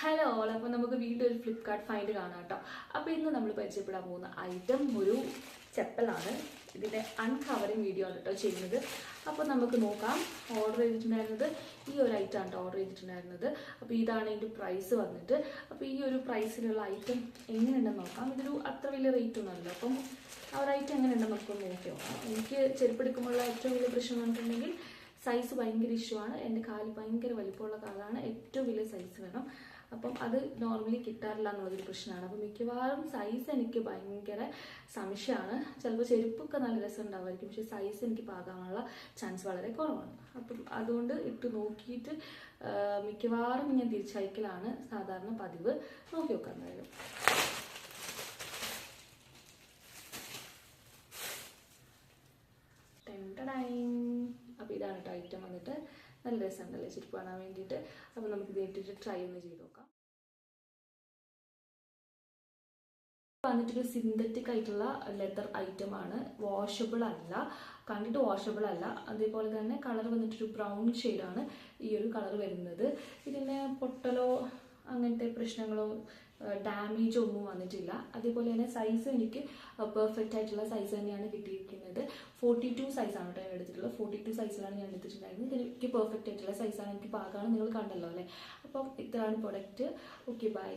Hello all അപ്പോൾ നമുക്ക് വീണ്ടും ഒരു ഫ്ലിപ്കാർട്ട് ഫൈൻഡ് കാണാം കേട്ടോ അപ്പോൾ ഇന്ന് നമ്മൾ പരിചയപ്പെടാൻ പോകുന്ന ഐറ്റം ഒരു ചെപ്പലാണ്. ഇതിന്റെ അൺകവറിങ് വീഡിയോ ആണ് കേട്ടോ ചെയ്യുന്നത്. അപ്പോൾ നമുക്ക് നോക്കാം. ഓർഡർ ചെയ്തിട്ടുണ്ടായിരുന്നത് ഈ ഒരു ഐറ്റം ആണ് ഓർഡർ ചെയ്തിട്ടുണ്ടായിരുന്നത്. അപ്പോൾ ഇതാണ് ഇതിന്റെ പ്രൈസ് വന്നിട്ട്. അപ്പോൾ ഈ ഒരു പ്രൈസിലുള്ള ഐറ്റം എങ്ങനെയുണ്ടെന്ന് നോക്കാം. ഇതൊരു അത്ര വലിയ റേറ്റ് ഒന്നുമല്ലോ അപ്പം ആ ഒരു ഐറ്റം എങ്ങനെയുണ്ടെന്ന് നമുക്കൊന്ന് നോക്കി നോക്കാം. എനിക്ക് ചെരുപ്പെടുക്കുമ്പോഴുള്ള ഏറ്റവും വലിയ പ്രശ്നം പറഞ്ഞിട്ടുണ്ടെങ്കിൽ സൈസ് ഭയങ്കര ഇഷ്യൂ ആണ്. എന്റെ കാൽ ഭയങ്കര വലിപ്പമുള്ള കാലാണ് ഏറ്റവും വലിയ സൈസ് വേണം. അപ്പം അത് നോർമലി കിട്ടാറില്ല എന്നുള്ളൊരു പ്രശ്നമാണ്. അപ്പം മിക്കവാറും സൈസ് എനിക്ക് ഭയങ്കര സംശയമാണ്. ചിലപ്പോൾ ചെരുപ്പൊക്കെ നല്ല രസം ഉണ്ടാവുമായിരിക്കും പക്ഷേ സൈസ് എനിക്ക് പാകാനുള്ള ചാൻസ് വളരെ കുറവാണ്. അപ്പം അതുകൊണ്ട് ഇട്ട് നോക്കിയിട്ട് മിക്കവാറും ഞാൻ തിരിച്ചയക്കലാണ് സാധാരണ പതിവ്. നോക്കി നോക്കാൻ കഴിയും അപ്പം ഇതാണ് കേട്ടോ ഐറ്റം വന്നിട്ട്. നല്ല രസമുണ്ടല്ലേ ചെരുപ്പ് കാണാൻ വേണ്ടിയിട്ട്? അപ്പോൾ നമുക്ക് നേരിട്ടിട്ട് ട്രൈ ഒന്ന് ചെയ്ത് നോക്കാം. വന്നിട്ടൊരു സിന്തറ്റിക് ആയിട്ടുള്ള ലെതർ ഐറ്റം ആണ്. വാഷബിൾ അല്ല. കണ്ടിട്ട് വാഷബിൾ അല്ല. അതേപോലെ തന്നെ കളർ വന്നിട്ടൊരു ബ്രൗൺ ഷെയ്ഡാണ് ഈ ഒരു കളർ വരുന്നത്. ഇതിന് പൊട്ടലോ അങ്ങനത്തെ പ്രശ്നങ്ങളോ ഡാമേജ് ഒന്നും വന്നിട്ടില്ല. അതേപോലെ തന്നെ സൈസ് എനിക്ക് പെർഫെക്റ്റ് ആയിട്ടുള്ള സൈസ് തന്നെയാണ് കിട്ടിയിരിക്കുന്നത്. ഫോർട്ടി ടു സൈസാണ് കേട്ടോ ഞാൻ എടുത്തിട്ടുള്ളത്. ഫോർട്ടി ടു സൈസിലാണ് ഞാൻ എടുത്തിട്ടുണ്ടായിരുന്നത്. എനിക്ക് പെർഫെക്റ്റ് ആയിട്ടുള്ള സൈസാണ് എനിക്ക് പാകമാണ് നിങ്ങൾ കണ്ടല്ലോ അല്ലേ? അപ്പം ഇത്രയാണ് പ്രൊഡക്റ്റ് ഓക്കെ ബൈ